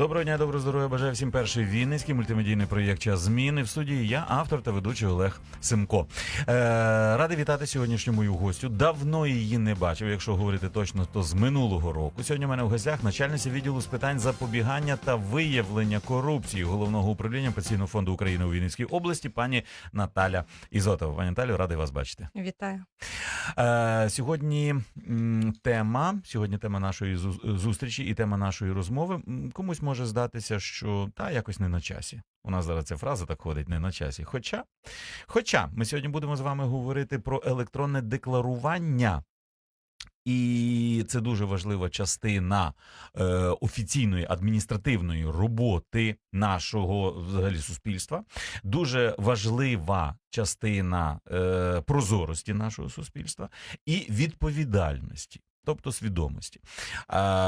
Доброго дня, доброго здоров'я. Бажаю всім перший вінницький мультимедійний проєкт час зміни. В студії я, автор та ведучий Олег Симко. Е, радий вітати сьогоднішню мою гостю. Давно її не бачив. Якщо говорити точно, то з минулого року. Сьогодні у мене в гостях начальниця відділу з питань запобігання та виявлення корупції головного управління Пенсійного фонду України у Вінницькій області, пані Наталя Ізотова. Пані Наталю, радий вас бачити. Вітаю. Е, сьогодні м, тема, сьогодні тема нашої зустрічі і тема нашої розмови. Комусь може здатися, що та якось не на часі. У нас зараз ця фраза так ходить не на часі. Хоча, хоча ми сьогодні будемо з вами говорити про електронне декларування. І це дуже важлива частина е, офіційної адміністративної роботи нашого взагалі суспільства. Дуже важлива частина е, прозорості нашого суспільства і відповідальності. Тобто свідомості.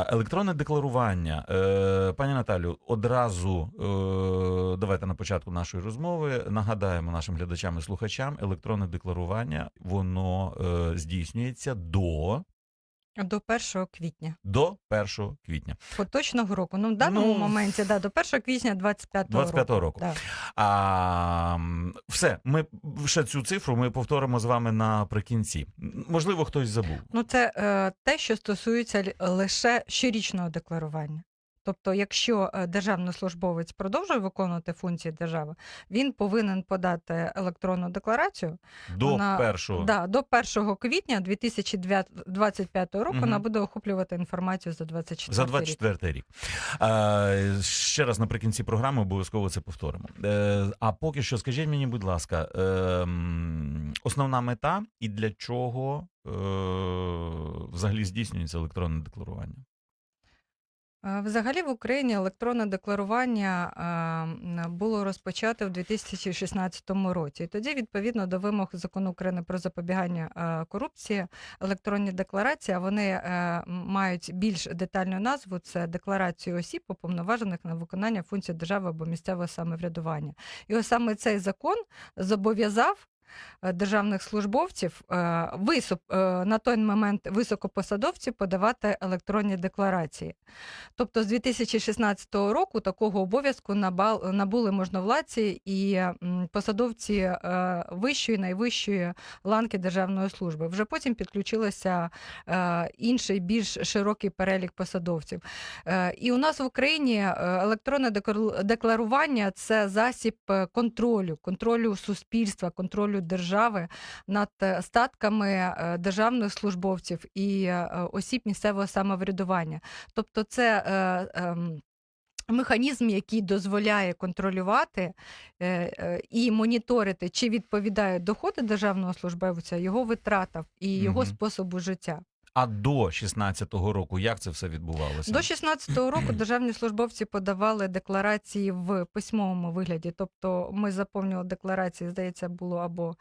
Електронне декларування. Е, пані Наталю, одразу е, давайте на початку нашої розмови нагадаємо нашим глядачам і слухачам, електронне декларування воно е, здійснюється до, До 1 квітня до 1 квітня поточного року. Ну, в даному Ну, моменті, да, до 1 квітня 25 25 року. Да. А, м, все, ми ще цю цифру ми повторимо з вами наприкінці. Можливо, хтось забув. Ну, це е, те, що стосується л- лише щорічного декларування. Тобто, якщо е, державний службовець продовжує виконувати функції держави, він повинен подати електронну декларацію До Вона- першого. да, до 1 квітня 2025 року. Мгм. Вона буде охоплювати інформацію за 24 За рік. 24 рік. А, ще раз наприкінці програми обов'язково це повторимо. Е, а поки що, скажіть мені, будь ласка, е, основна мета і для чого е, взагалі здійснюється електронне декларування? Взагалі в Україні електронне декларування було розпочато в 2016 році. І тоді, відповідно до вимог закону України про запобігання корупції, електронні декларації вони е, мають більш детальну назву: це декларацію осіб, уповноважених на виконання функцій держави або місцевого самоврядування. І ось саме цей закон зобов'язав. Е, Державних службовців е, висоп, е, на той момент високопосадовці подавати електронні декларації. Тобто з 2016 року такого обов'язку набули можновладці і посадовці вищої найвищої ланки державної служби. Вже потім підключилося інший більш широкий перелік посадовців. І у нас в Україні електронне декларування це засіб контролю, контролю суспільства, контролю держави над е, статками е, державних службовців і е, осіб місцевого самоврядування. Тобто, це ем, механізм, який дозволяє контролювати і моніторити, чи відповідають доходи державного службовця його витратам і його Мгм. способу життя. А до 16-го року як це все відбувалося? До 16-го року державні службовці подавали декларації в письмовому вигляді. Тобто ми заповнювали декларації, здається, було або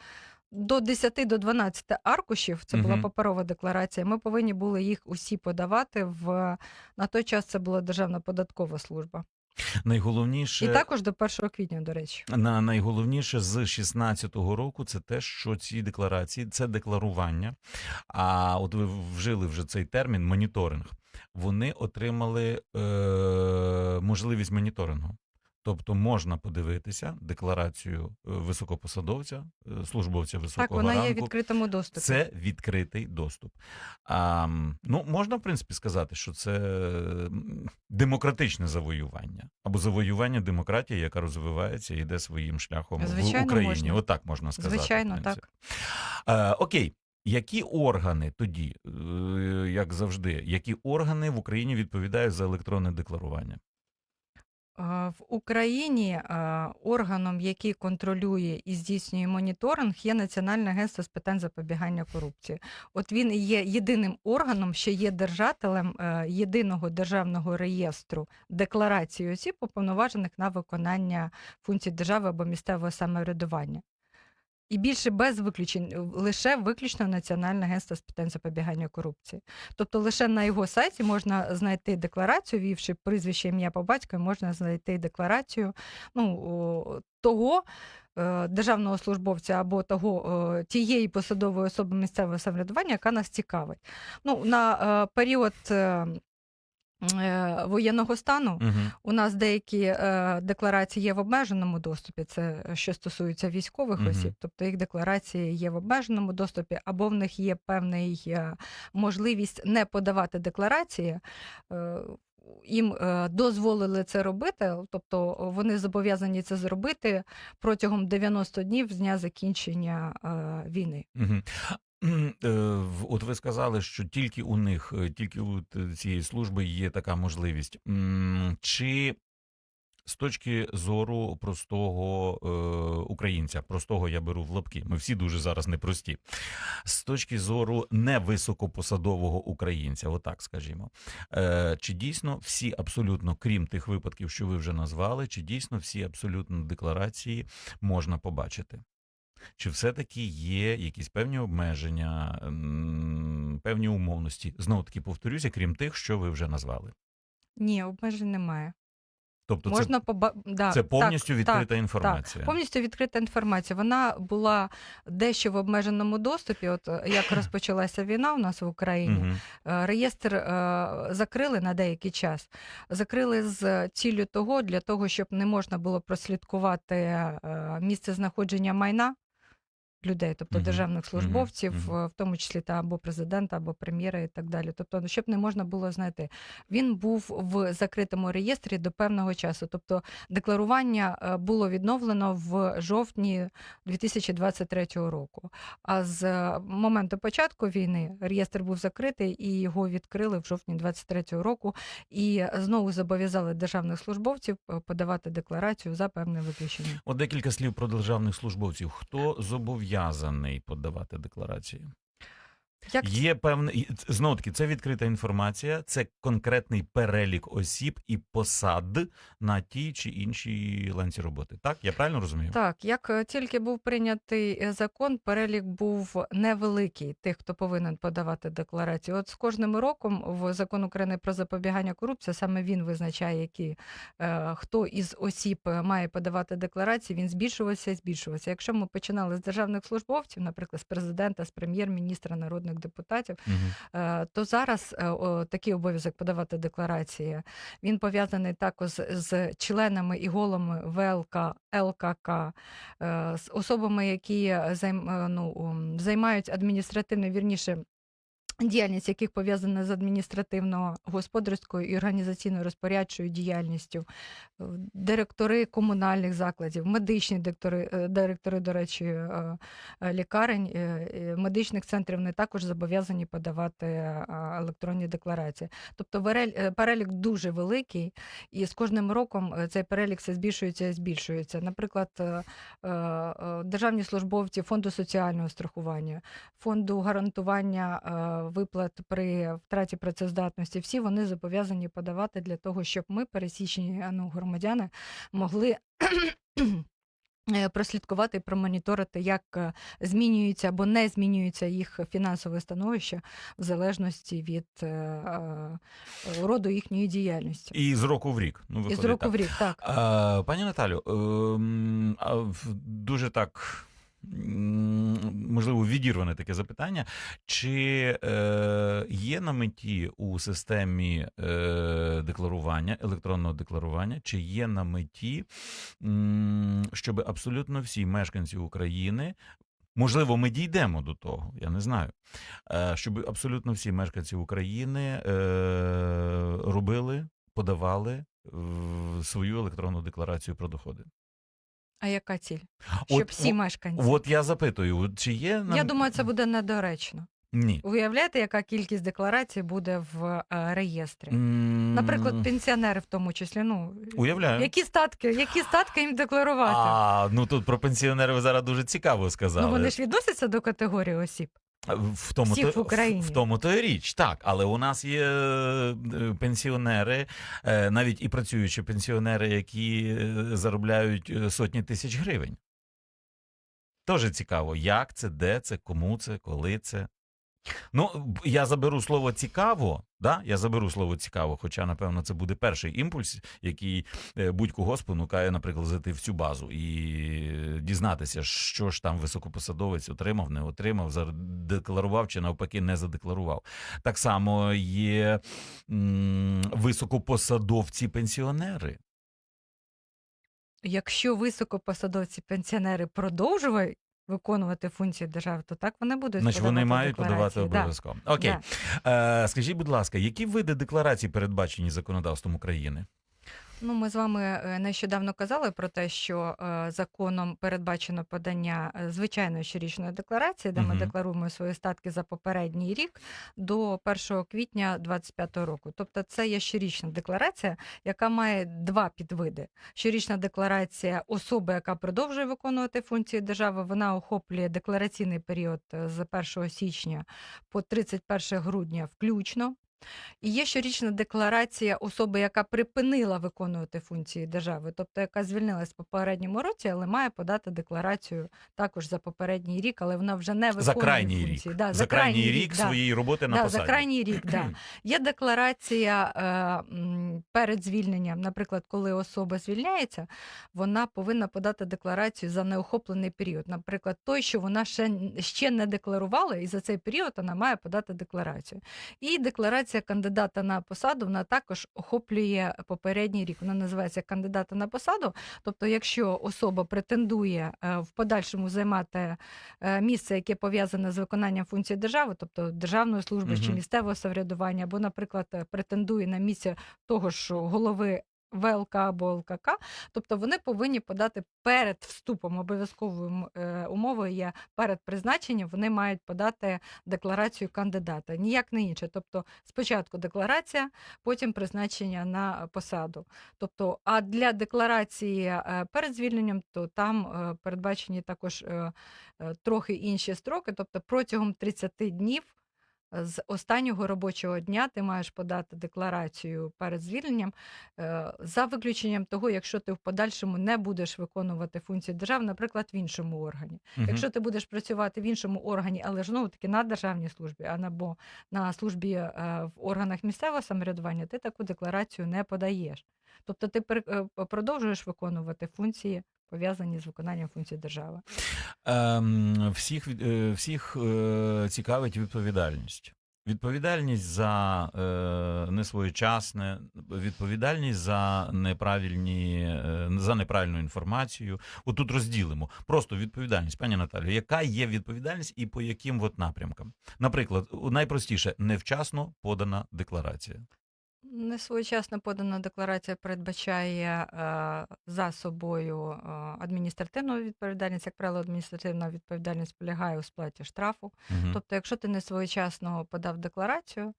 до 10 до 12 аркушів. Це була паперова декларація. Ми повинні були їх усі подавати в на той час. Це була Державна податкова служба, Найголовніше і також до 1 квітня, до речі. На найголовніше з 16-го року це те, що ці декларації це декларування. А от ви вжили вже цей термін моніторинг. Вони отримали е, можливість моніторингу. Тобто можна подивитися декларацію е, високопосадовця, е, службовця Так, високого вона є в ранку. відкритому доступі. Це відкритий доступ. А, ну, можна, в принципі, сказати, що це демократичне завоювання або завоювання демократії, яка розвивається і йде своїм шляхом Звичайно, в Україні. можна. Отак можна сказати. Звичайно, в принципі. Е, окей. Які органи тоді, як завжди, які органи в Україні відповідають за електронне декларування? В Україні органом, який контролює і здійснює моніторинг, є Національне агентство з питань запобігання корупції. От він є єдиним органом, що є держателем е, єдиного державного реєстру декларації осіб, уповноважених на виконання функцій держави або місцевого самоврядування. І більше без виключень, лише виключно Національне агентство з питань запобігання корупції. Тобто лише на його сайті можна знайти декларацію, вівши прізвище ім'я по батькові, можна знайти декларацію ну, того е, державного службовця або того е, тієї посадової особи місцевого самоврядування, яка нас цікавить. Ну, на е, період. Е, е, Воєнного стану Угу. у нас деякі е, декларації є в обмеженому доступі, це що стосується військових Мгм. осіб, тобто їх декларації є в обмеженому доступі, або в них є певний е, можливість не подавати декларації. Е, їм е, дозволили це робити, тобто вони зобов'язані це зробити протягом 90 днів з дня закінчення е, війни. Угу. От ви сказали, що тільки у них, е, тільки у цієї служби є така можливість. Чи з точки зору простого е, українця, простого я беру в лапки, ми всі дуже зараз непрості. З точки зору невисокопосадового українця, отак скажімо, е, чи дійсно всі абсолютно, крім тих випадків, що ви вже назвали, чи дійсно всі абсолютно декларації можна побачити? Чи все-таки є якісь певні обмеження, певні умовності? Знову таки повторюся, крім тих, що ви вже назвали. Ні, обмежень немає. Тобто Можна поба... да, це, це повністю так, відкрита так, інформація. Повністю відкрита інформація. Вона була дещо в обмеженому доступі. От е, як розпочалася війна у нас в Україні, е, реєстр е, закрили на деякий час. Закрили з ціллю того, для того, щоб не можна було прослідкувати е, місце знаходження майна. Людей, тобто Мгм. державних службовців, Мгм. е, в тому числі та або президента, або прем'єра, і так далі. Тобто, ну, щоб не можна було знайти. Він був в закритому реєстрі до певного часу. Тобто, декларування е, було відновлено в жовтні 2023 року. А з е, моменту початку війни реєстр був закритий і його відкрили в жовтні 2023 року. І знову зобов'язали державних службовців е, подавати декларацію за певне виключення. От декілька слів про державних службовців. Хто зобов'язаний подавати декларації? Як Є певний знову таки, це відкрита інформація, це конкретний перелік осіб і посад на тій чи іншій ланці роботи. Так, я правильно розумію? Так, як е, тільки був прийнятий е, закон, перелік був невеликий тих, хто повинен подавати декларацію. От з кожним роком в закон України про запобігання корупції саме він визначає, які е, хто із осіб має подавати декларації. Він збільшувався і збільшувався. Якщо ми починали з державних службовців, наприклад, з президента, з прем'єр-міністра, народних депутатів, Мгм. Е, то зараз е, о, такий обов'язок подавати декларації. Він пов'язаний також з членами і голами ВЛК, ЛКК, е, з особами, які займ, ну, займають адміністративно вірніше. Діяльність яких пов'язана з адміністративно-господарською і організаційно-розпорядчою діяльністю, Е, директори комунальних закладів, медичні директори, е, директори до речі, е, лікарень, медичних центрів не також зобов'язані подавати електронні декларації. Тобто перелік дуже великий, і з кожним роком цей перелік все збільшується і збільшується. Наприклад, державні службовці фонду соціального страхування, фонду гарантування виплат при втраті працездатності, всі вони зобов'язані подавати для того, щоб ми, пересічні ну, громадяни, могли. е, Прослідкувати і промоніторити, як е, змінюється або не змінюється їх фінансове становище в залежності від е, е, роду їхньої діяльності. І з року в рік. Ну, І з року так. в рік, так. А, пані Наталю, в- дуже так. Можливо, відірване таке запитання. Чи е, є на меті у системі е, декларування, електронного декларування, чи є на меті, щоб абсолютно всі мешканці України, можливо, ми дійдемо до того, я не знаю, е, щоб абсолютно всі мешканці України е, робили, подавали свою електронну декларацію про доходи. А яка ціль? Щоб От, всі мешканці. От я запитую, чи є нам... Я думаю, це буде недоречно. ні. Уявляєте, яка кількість декларацій буде в е, реєстрі? М, Наприклад, пенсіонери в тому числі. Ну уявляю. які статки, які статки їм декларувати? А, ну тут про пенсіонерів зараз дуже цікаво сказали. ну вони ж відносяться до категорії осіб. В тому, Всіх то, в Україні. В, тому то і річ, так. Але у нас є е, пенсіонери, е, навіть і працюючі пенсіонери, які е, заробляють сотні тисяч гривень. Теж цікаво, як це, де це, кому це, коли це. Ну, я заберу слово цікаво, да? я заберу слово цікаво, хоча, напевно, це буде перший імпульс, який е, будь-кого спонукає, наприклад, зайти в цю базу і дізнатися, що ж там високопосадовець отримав, не отримав, задекларував чи навпаки не задекларував. Так само є високопосадовці пенсіонери. Якщо високопосадовці пенсіонери продовжують виконувати функції держави, то так вони будуть Значить, вони мають подавати обов'язково. Да. Окей. Да. Е, скажіть, будь ласка, які види декларацій передбачені законодавством України? Ну, ми з вами е, нещодавно казали про те, що е, законом передбачено подання е, звичайної щорічної декларації, де ми Мгм. декларуємо свої статки за попередній рік до 1 квітня 2025 року. Тобто, це є щорічна декларація, яка має два підвиди. Щорічна декларація особи, яка продовжує виконувати функції держави, вона охоплює деклараційний період з 1 січня по 31 грудня включно. І є щорічна декларація особи, яка припинила виконувати функції держави, тобто яка звільнилась в попередньому році, але має подати декларацію також за попередній рік, але вона вже не виконує За крайній рік. Да, за крайній рік да. своєї роботи на Да, посаді. за крайній рік, да. Є декларація е, перед звільненням. Наприклад, коли особа звільняється, вона повинна подати декларацію за неохоплений період. Наприклад, той, що вона ще, ще не декларувала, і за цей період вона має подати декларацію. І декларація кандидата на посаду вона також охоплює попередній рік. Вона називається кандидата на посаду. Тобто, якщо особа претендує е, в подальшому займати е, місце, яке пов'язане з виконанням функцій держави, тобто державної служби чи місцевого самоврядування, або, наприклад, е, претендує на місце того ж голови. ВЛК або ЛКК, тобто вони повинні подати перед вступом обов'язковою е, умовою є перед призначенням, вони мають подати декларацію кандидата, ніяк не інше. Тобто спочатку декларація, потім призначення на посаду. Тобто, а для декларації е, перед звільненням, то там е, передбачені також трохи інші строки, тобто протягом 30 днів. З останнього робочого дня ти маєш подати декларацію перед звільненням, е, за виключенням того, якщо ти в подальшому не будеш виконувати функції держави, наприклад, в іншому органі. Мгм. Якщо ти будеш працювати в іншому органі, але ж знову таки на державній службі, а або на службі е, в органах місцевого самоврядування, ти таку декларацію не подаєш. Тобто ти е, продовжуєш виконувати функції, пов'язані з виконанням функцій держави. Ем, всіх е, всіх е, цікавить відповідальність. Відповідальність за е, несвоєчасне, відповідальність за неправильні е, за неправильну інформацію. Отут розділимо. Просто відповідальність, пані Наталю, яка є відповідальність і по яким от напрямкам? Наприклад, найпростіше невчасно подана декларація. Несвоєчасно подана декларація передбачає е, за собою е, адміністративну відповідальність. Як правило, адміністративна відповідальність полягає у сплаті штрафу. Мгм. Тобто, якщо ти не своєчасно подав декларацію,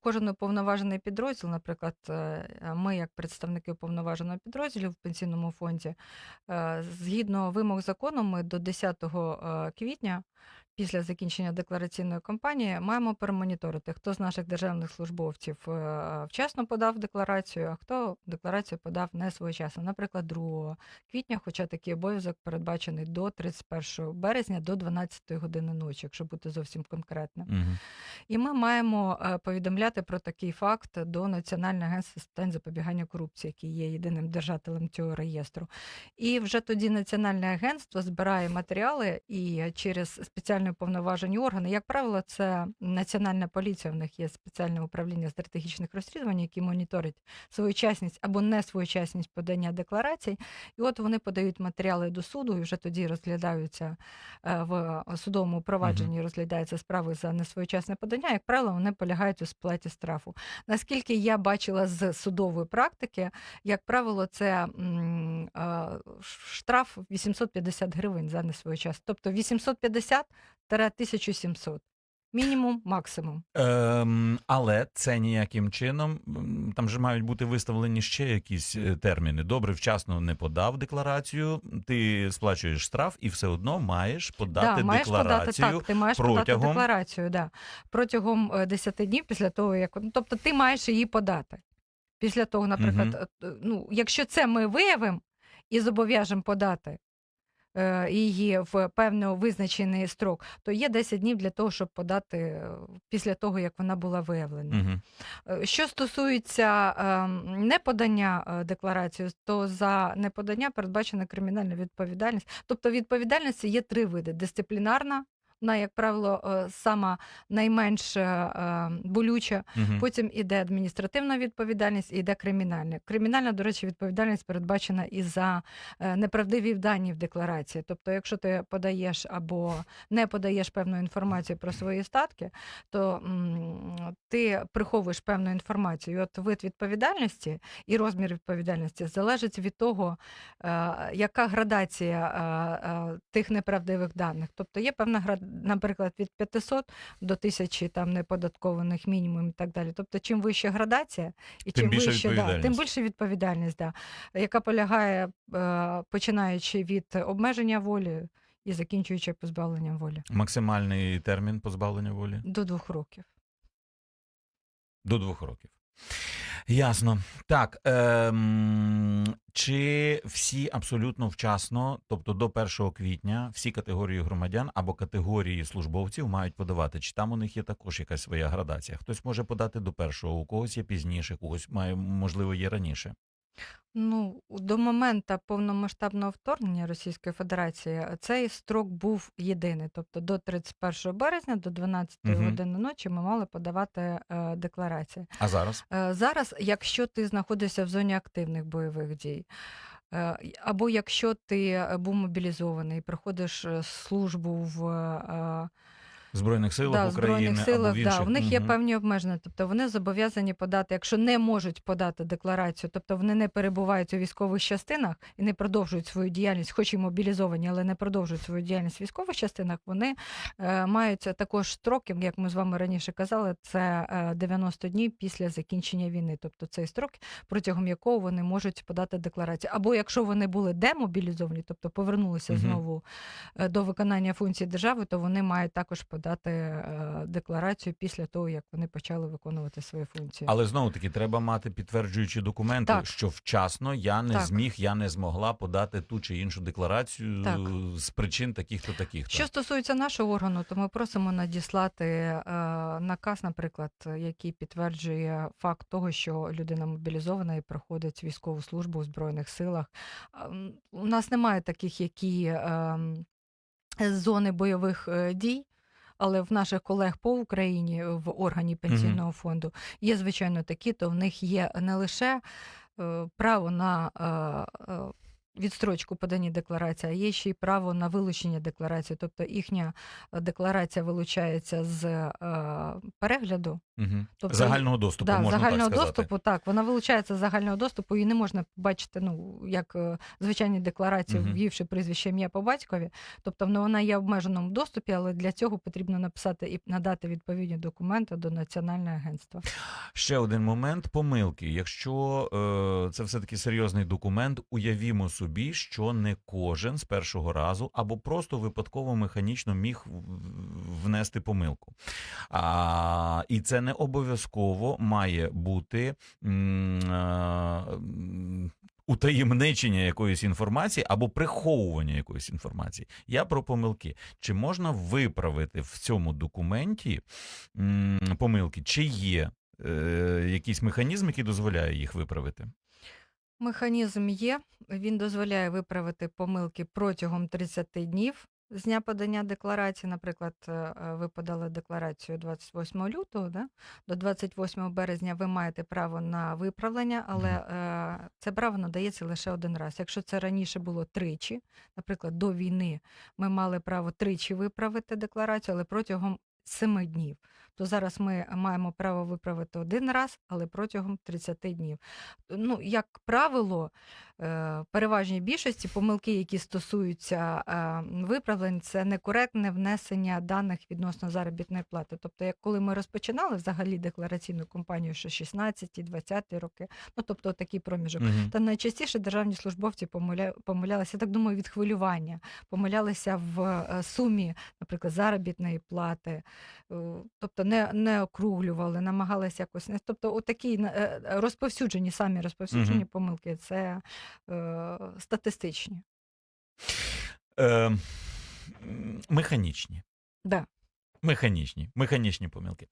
кожен уповноважений підрозділ, наприклад, е, ми, як представники уповноваженого підрозділу в пенсійному фонді, згідно вимог закону, ми до 10 е, квітня. Після закінчення деклараційної кампанії маємо перемоніторити, хто з наших державних службовців е, вчасно подав декларацію, а хто декларацію подав не своєчасно. Наприклад, 2 квітня, хоча такий обов'язок передбачений до 31 березня до 12 години ночі, якщо бути зовсім конкретним. Мгм. І ми маємо е, повідомляти про такий факт до Національного агентства з питань запобігання корупції, який є єдиним держателем цього реєстру. І вже тоді Національне агентство збирає матеріали і через спеціально уповноважені органи, як правило, це Національна поліція. В них є спеціальне управління стратегічних розслідувань, які моніторять своєчасність або несвоєчасність подання декларацій. І от вони подають матеріали до суду, і вже тоді розглядаються е, в судовому провадженні, розглядаються справи за несвоєчасне подання. Як правило, вони полягають у сплаті штрафу. Наскільки я бачила з судової практики, як правило, це е, штраф 850 гривень за несвоєчасне. Тобто 850 1700. Мінімум, максимум. Ем, але це ніяким чином. Там же мають бути виставлені ще якісь е, терміни. Добре, вчасно не подав декларацію. Ти сплачуєш штраф і все одно маєш подати да, маєш подати декларацію. так, ти маєш подати протягом- декларацію да, протягом е, 10 днів після того, як ну, тобто ти маєш її подати. Після того, наприклад, е, е, ну, якщо це ми виявимо і зобов'яжемо подати, е, її в певно визначений строк, то є 10 днів для того, щоб подати е, після того, як вона була виявлена. Угу. Е, Що стосується ем, неподання е, декларації, то за неподання передбачена кримінальна відповідальність. Тобто відповідальності є три види: дисциплінарна. Вона, як правило, е, сама найменш е, е, болюча. Угу. Потім іде адміністративна відповідальність і йде кримінальна. Кримінальна, до речі, відповідальність передбачена і за неправдиві дані в декларації. Тобто, якщо ти подаєш або не подаєш певну інформацію про свої статки, то м, ти приховуєш певну інформацію. І от вид відповідальності і розмір відповідальності залежить від того, е, яка градація е, е, тих неправдивих даних. Тобто є певна град, наприклад, від 500 до 1000 там неподаткованих мінімум і так далі. Тобто, чим вища градація, і Тим чим більша вище, да, тим більше відповідальність, да, яка полягає е, починаючи від обмеження волі і закінчуючи позбавленням волі Максимальний термін позбавлення волі до двох років. до двох років. Ясно. Так. Ем, чи всі абсолютно вчасно, тобто до 1 квітня, всі категорії громадян або категорії службовців мають подавати? Чи там у них є також якась своя градація? Хтось може подати до першого, у когось є пізніше, когось має, можливо, є раніше. Ну, до моменту повномасштабного вторгнення Російської Федерації цей строк був єдиний. Тобто до 31 березня, до 12 Мгм. години ночі ми мали подавати е, декларації. А зараз? Е, Зараз, якщо ти знаходишся в зоні активних бойових дій, е, або якщо ти е, був мобілізований, проходиш е, службу в е, В Збройних силах да, в України Збройних або силах, в інших? да, в них є певні обмеження. Тобто вони зобов'язані подати, якщо не можуть подати декларацію, тобто вони не перебувають у військових частинах і не продовжують свою діяльність, хоч і мобілізовані, але не продовжують свою діяльність в військових частинах, вони е, мають також строки, як ми з вами раніше казали, це е, 90 днів після закінчення війни. Тобто цей строк, протягом якого вони можуть подати декларацію. Або якщо вони були демобілізовані, тобто повернулися Мгм. знову е, до виконання функцій держави, то вони мають також подати е, декларацію після того, як вони почали виконувати свої функції. Але знову таки треба мати підтверджуючі документи, Так. що вчасно я не Так. зміг, я не змогла подати ту чи іншу декларацію Так. з причин таких-то таких. Що стосується нашого органу, то ми просимо надіслати е, наказ, наприклад, який підтверджує факт того, що людина мобілізована і проходить військову службу у збройних силах. У нас немає таких, які ем, зони бойових е, дій. Але в наших колег по Україні в органі пенсійного фонду є звичайно такі, то в них є не лише е, право на е, е, відстрочку подання декларації, а є ще й право на вилучення декларації. Тобто їхня е, декларація вилучається з е, перегляду. Угу. Тобто, Загального доступу, да, можна загального так сказати. доступу, так, вона вилучається з загального доступу і не можна побачити, ну, як е, звичайні декларації, Мгм. ввівши прізвище ім'я по батькові. Тобто ну, вона є в обмеженому доступі, але для цього потрібно написати і надати відповідні документи до Національного агентства. Ще один момент помилки. Якщо е, це все-таки серйозний документ, уявімо собі, що не кожен з першого разу або просто випадково механічно міг внести помилку. А, і це не обов'язково має бути. е, Утаємничення якоїсь інформації або приховування якоїсь інформації. Я про помилки. Чи можна виправити в цьому документі помилки? Чи є е, якийсь механізм, який дозволяє їх виправити? Механізм є, він дозволяє виправити помилки протягом 30 днів з дня подання декларації. Наприклад, е, е, ви подали декларацію 28 лютого, да? до 28 березня ви маєте право на виправлення, але е, це право надається лише один раз. Якщо це раніше було тричі, наприклад, до війни ми мали право тричі виправити декларацію, але протягом 7 днів. То зараз ми маємо право виправити один раз, але протягом 30 днів. Ну, як правило, переважній більшості помилки, які стосуються е, виправлень, це некоректне внесення даних відносно заробітної плати. Тобто, як коли ми розпочинали взагалі деклараційну кампанію, що 16-20 роки, ну тобто такий проміжок. Мгм. Та найчастіше державні службовці помиля... помилялися, я так думаю, від хвилювання, помилялися в е, сумі, наприклад, заробітної плати, е, тобто не, не округлювали, намагалися якось не. Тобто, отакі е, е, розповсюджені, самі розповсюджені Мгм. помилки, це е, статистичні. Е, механічні. Да. Механічні, механічні помилки.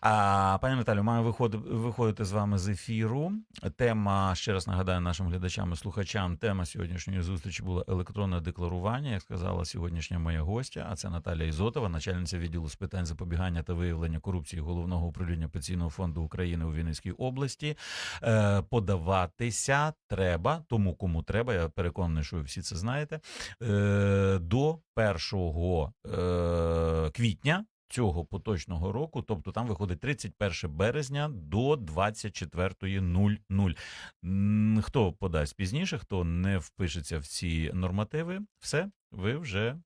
А, пані Наталю, маю виходити, виходити з вами з ефіру. Тема, ще раз нагадаю нашим глядачам і слухачам, тема сьогоднішньої зустрічі була електронне декларування, як сказала сьогоднішня моя гостя, а це Наталія Ізотова, начальниця відділу з питань запобігання та виявлення корупції головного управління пенсійного фонду України у Вінницькій області. Е, подаватися треба, тому кому треба, я переконаний, що ви всі це знаєте, е, до 1 е, квітня цього поточного року, тобто там виходить 31 березня до 24.00. М, Хто подасть пізніше, хто не впишеться в ці нормативи, все, ви вже.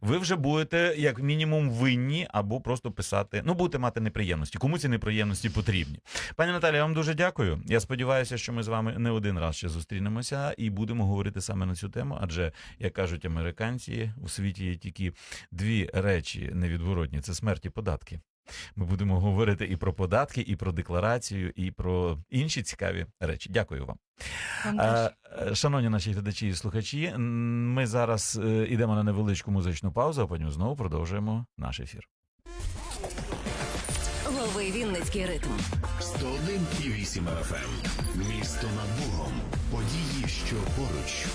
Ви вже будете як мінімум винні або просто писати. Ну, будете мати неприємності. Кому ці неприємності потрібні? Пані Наталі, я вам дуже дякую. Я сподіваюся, що ми з вами не один раз ще зустрінемося і будемо говорити саме на цю тему. Адже, як кажуть американці, у світі є тільки дві речі невідворотні: це смерть і податки. Ми будемо говорити і про податки, і про декларацію, і про інші цікаві речі. Дякую вам. Е, е, Шановні наші глядачі і слухачі, ми зараз е, йдемо на невеличку музичну паузу, а потім знову продовжуємо наш ефір. Лови Вінницький ритм. 101,8 FM. Місто над Богом. Події, що поруч.